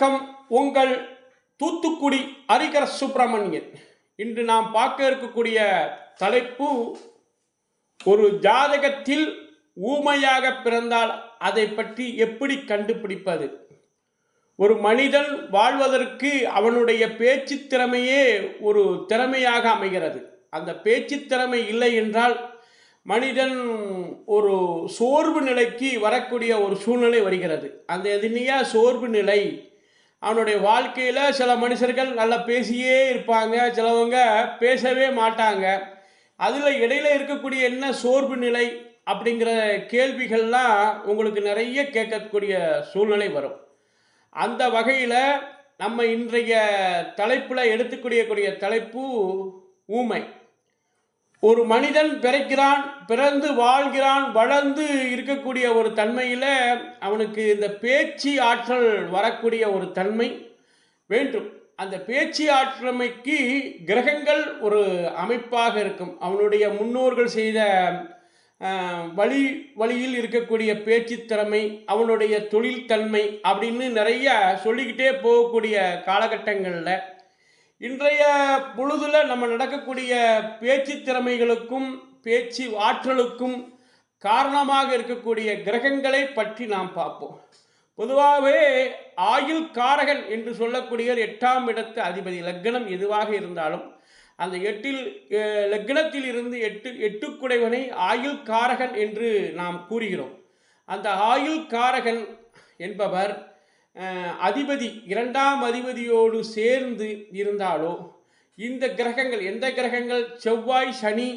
வணக்கம். உங்கள் தூத்துக்குடி ஹரிகர சுப்பிரமணியன். இன்று நாம் பார்க்க இருக்கக்கூடிய தலைப்பு ஒரு ஜாதகத்தில் ஊமையாக பிறந்தால் அதை பற்றி எப்படி கண்டுபிடிப்பது? ஒரு மனிதன் வாழ்வதற்கு அவனுடைய பேச்சு திறமையே ஒரு திறமையாக அமைகிறது. அந்த பேச்சு திறமை இல்லை என்றால் மனிதன் ஒரு சோர்வு நிலைக்கு வரக்கூடிய ஒரு சூழ்நிலை வருகிறது. அந்த எதினியா சோர்வு நிலை அவனுடைய வாழ்க்கையில் சில மனுஷர்கள் நல்லா பேசியே இருப்பாங்க. சிலவங்க பேசவே மாட்டாங்க. அதில் இடையில இருக்கக்கூடிய என்ன சோர்வு நிலை அப்படிங்கிற கேள்விகள்லாம் உங்களுக்கு நிறைய கேட்கக்கூடிய சூழ்நிலை வரும். அந்த வகையில் நம்ம இன்றைய தலைப்பில் எடுத்துக்கூடிய கூடிய தலைப்பு ஊமை. ஒரு மனிதன் பிறக்கிறான் பிறந்து வாழ்கிறான் வளர்ந்து இருக்கக்கூடிய ஒரு தன்மையில் அவனுக்கு இந்த பேச்சு ஆற்றல் வரக்கூடிய ஒரு தன்மை வேண்டும். அந்த பேச்சு ஆற்றமைக்கு கிரகங்கள் ஒரு அமைப்பாக இருக்கும். அவனுடைய முன்னோர்கள் செய்த வழி வழியில் இருக்கக்கூடிய பேச்சு திறமை அவனுடைய தொழில் தன்மை அப்படின்னு நிறைய சொல்லிக்கிட்டே போகக்கூடிய காலகட்டங்களில் இன்றைய பொழுதுல நம்ம நடக்கக்கூடிய பேச்சு திறமைகளுக்கும் பேச்சு ஆற்றலுக்கும் காரணமாக இருக்கக்கூடிய கிரகங்களை பற்றி நாம் பார்ப்போம். பொதுவாகவே ஆயுள் காரகன் என்று சொல்லக்கூடிய எட்டாம் இடத்து அதிபதி. லக்னம் எதுவாக இருந்தாலும் அந்த எட்டில் லக்னத்தில் இருந்து எட்டு எட்டுக்குடைவனை ஆயுள் காரகன் என்று நாம் கூறுகிறோம். அந்த ஆயுள் காரகன் என்பவர் அதிபதி இரண்டாம் அதிபதியோடு சேர்ந்து இருந்தாலோ இந்த கிரகங்கள் எந்த கிரகங்கள்? செவ்வாய் சனி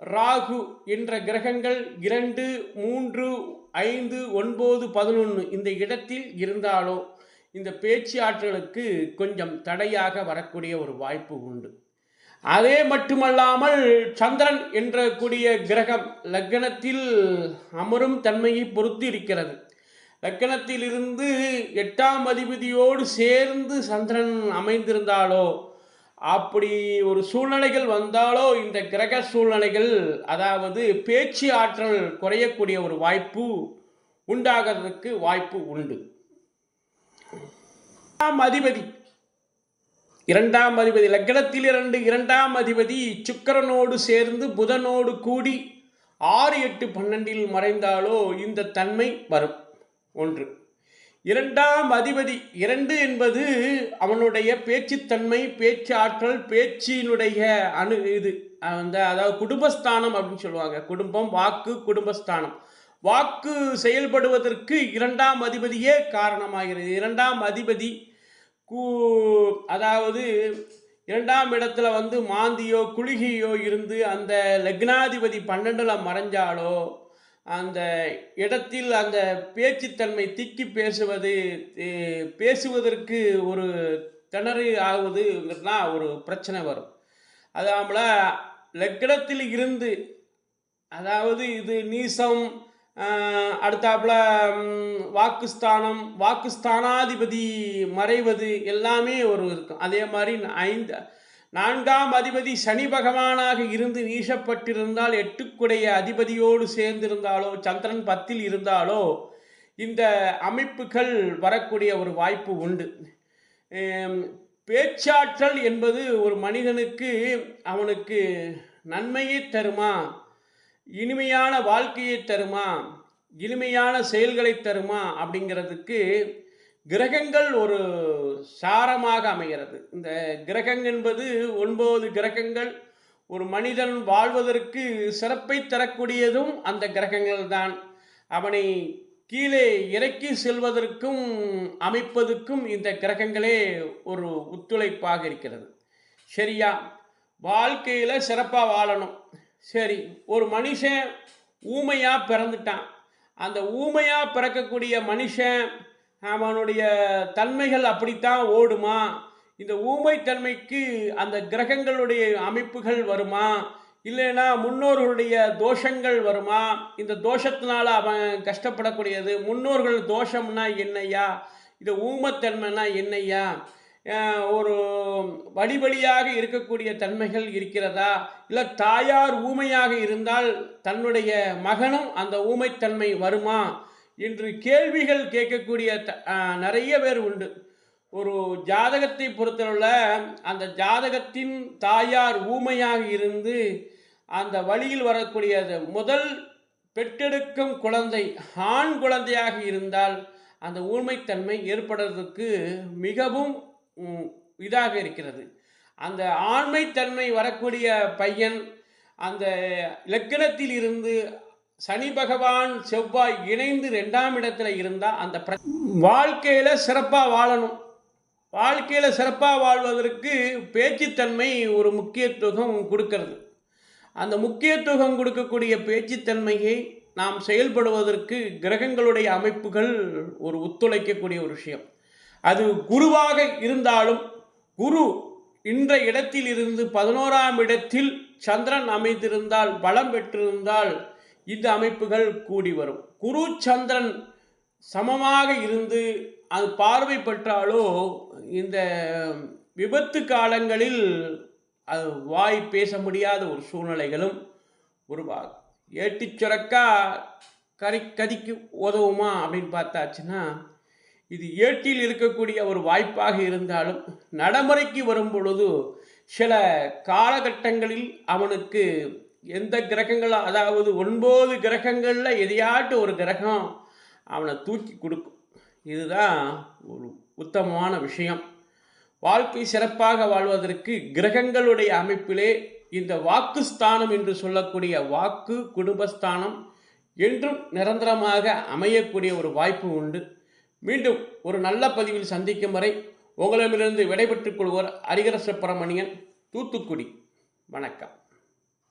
ராகு என்ற கிரகங்கள் இரண்டு மூன்று ஐந்து ஒன்பது பதினொன்று இந்த இடத்தில் இருந்தாலோ இந்த பேச்சு ஆற்றலுக்கு கொஞ்சம் தடையாக வரக்கூடிய ஒரு வாய்ப்பு உண்டு. அதே மட்டுமல்லாமல் சந்திரன் என்ற கூடிய கிரகம் லக்னத்தில் அமரும் தன்மையை பொறுத்து இருக்கிறது. லக்கணத்திலிருந்து எட்டாம் அதிபதியோடு சேர்ந்து சந்திரன் அமைந்திருந்தாலோ அப்படி ஒரு சூழ்நிலைகள் வந்தாலோ இந்த கிரக சூழ்நிலைகள் அதாவது பேச்சு ஆற்றல் குறையக்கூடிய ஒரு வாய்ப்பு உண்டாகிறதுக்கு வாய்ப்பு உண்டு. அதிபதி. இரண்டாம் அதிபதி. லக்னத்தில் இரண்டு இரண்டாம் அதிபதி சுக்கிரனோடு சேர்ந்து புதனோடு கூடி ஆறு எட்டு பன்னெண்டில் மறைந்தாலோ இந்த தன்மை வரும். ஒன்று. இரண்டாம் அதிபதி இரண்டு என்பது அவனுடைய பேச்சுத்தன்மை பேச்சு ஆற்றல் பேச்சினுடைய அணு இது அந்த அதாவது குடும்பஸ்தானம் அப்படின்னு சொல்லுவாங்க. குடும்பம் வாக்கு குடும்பஸ்தானம். வாக்கு செயல்படுவதற்கு இரண்டாம் அதிபதியே காரணமாகிறது. இரண்டாம் அதிபதி கூ அதாவது இரண்டாம் இடத்துல வந்து மாந்தியோ குளிகையோ இருந்து அந்த லக்னாதிபதி பன்னெண்டில் மறைஞ்சாலோ அந்த இடத்தில் அந்த பேச்சுத்தன்மை திக்கி பேசுவது பேசுவதற்கு ஒரு திணறு ஆகுதுங்கிறதுனா ஒரு பிரச்சனை வரும். அதாமல லக்னத்தில் இருந்து அதாவது இது நீசம் அடுத்தாப்புல வாக்குஸ்தானம் வாக்குஸ்தானாதிபதி மறைவது எல்லாமே ஒரு இருக்கும். அதே மாதிரி ஐந்து நான்காம் அதிபதி சனி பகவானாக இருந்து நீசப்பட்டிருந்தால் எட்டுக்குடைய அதிபதியோடு சேர்ந்திருந்தாலோ சந்திரன் பத்தில் இருந்தாலோ இந்த அமைப்புகள் வரக்கூடிய ஒரு வாய்ப்பு உண்டு. பேச்சாற்றல் என்பது ஒரு மனிதனுக்கு அவனுக்கு நன்மையை தருமா? இனிமையான வாழ்க்கையை தருமா? இனிமையான செயல்களை தருமா? அப்படிங்கிறதுக்கு கிரகங்கள் ஒரு சாரமாக அமைகிறது. இந்த கிரகம் என்பது ஒன்பது கிரகங்கள். ஒரு மனிதன் வாழ்வதற்கு சிறப்பை தரக்கூடியதும் அந்த கிரகங்கள் தான். அவனை கீழே இறக்கி செல்வதற்கும் அமைப்பதற்கும் இந்த கிரகங்களே ஒரு ஒத்துழைப்பாக இருக்கிறது. சரியா? வாழ்க்கையில் சிறப்பாக வாழணும். சரி ஒரு மனுஷன் ஊமையாக பிறந்துட்டான். அந்த ஊமையாக பிறக்கக்கூடிய மனுஷன் அவனுடைய தன்மைகள் அப்படித்தான் ஓடுமா? இந்த ஊமைத்தன்மைக்கு அந்த கிரகங்களுடைய அமைப்புகள் வருமா? இல்லைன்னா முன்னோர்களுடைய தோஷங்கள் வருமா? இந்த தோஷத்தினால அவன் கஷ்டப்படக்கூடியது. முன்னோர்கள் தோஷம்னா என்னையா இந்த ஊமத்தன்மைனா என்னையா ஒரு வழி வழியாக இருக்கக்கூடிய தன்மைகள் இருக்கிறதா? இல்லை தாயார் ஊமையாக இருந்தால் தன்னுடைய மகனும் அந்த ஊமைத்தன்மை வருமா? என்று கேள்விகள் கேட்கக்கூடிய த- நிறைய பேர் உண்டு. ஒரு ஜாதகத்தை பொறுத்தளவில் அந்த ஜாதகத்தின் தாயார் ஊமையாக இருந்து அந்த வழியில் வரக்கூடிய முதல் பெற்றெடுக்கும் குழந்தை ஆண் குழந்தையாக இருந்தால் அந்த ஊமைத்தன்மை ஏற்படுறதுக்கு மிகவும் இதாக இருக்கிறது. அந்த ஆண்மைத்தன்மை வரக்கூடிய பையன் அந்த இலக்கணத்தில் இருந்து சனி பகவான் செவ்வாய் இணைந்து ரெண்டாம் இடத்துல இருந்தால் அந்த பிர வாழ்க்கையில் சிறப்பாக வாழணும். வாழ்க்கையில் சிறப்பாக வாழ்வதற்கு பேச்சுத்தன்மை ஒரு முக்கியத்துவம் கொடுக்கறது. அந்த முக்கியத்துவம் கொடுக்கக்கூடிய பேச்சுத்தன்மையை நாம் செயல்படுவதற்கு கிரகங்களுடைய அமைப்புகள் ஒரு ஒத்துழைக்கக்கூடிய ஒரு விஷயம். அது குருவாக இருந்தாலும் குரு இன்ற இடத்தில் இருந்து பதினோராம் இடத்தில் சந்திரன் அமைந்திருந்தால் பலம் பெற்றிருந்தால் இந்த அமைப்புகள் கூடி வரும். குரு சந்திரன் சமமாக இருந்து அது பார்வை பெற்றாலோ இந்த விபத்து காலங்களில் அது வாய் பேச முடியாத ஒரு சூழ்நிலைகளும் உருவாகும். ஏட்டிச் சுரக்கா கரை கதிக்கு உதவுமா அப்படின்னு பார்த்தாச்சுன்னா இது ஏட்டில் இருக்கக்கூடிய ஒரு வாய்ப்பாக இருந்தாலும் நடைமுறைக்கு வரும் பொழுது சில காலகட்டங்களில் அவனுக்கு எந்த கிரகங்கள் அதாவது ஒன்பது கிரகங்களில் எதையாட்டு ஒரு கிரகம் அவனை தூக்கி கொடுக்கும். இதுதான் ஒரு உத்தமமான விஷயம். வாழ்க்கை சிறப்பாக வாழ்வதற்கு கிரகங்களுடைய அமைப்பிலே இந்த வாக்குஸ்தானம் என்று சொல்லக்கூடிய வாக்கு குடும்பஸ்தானம் என்றும் நிரந்தரமாக அமையக்கூடிய ஒரு வாய்ப்பு உண்டு. மீண்டும் ஒரு நல்ல பதிவில் சந்திக்கும் வரை உங்களிடமிருந்து விடைபெற்றுக் கொள்வோர் ஹரிகர சுப்பிரமணியன் தூத்துக்குடி. வணக்கம்.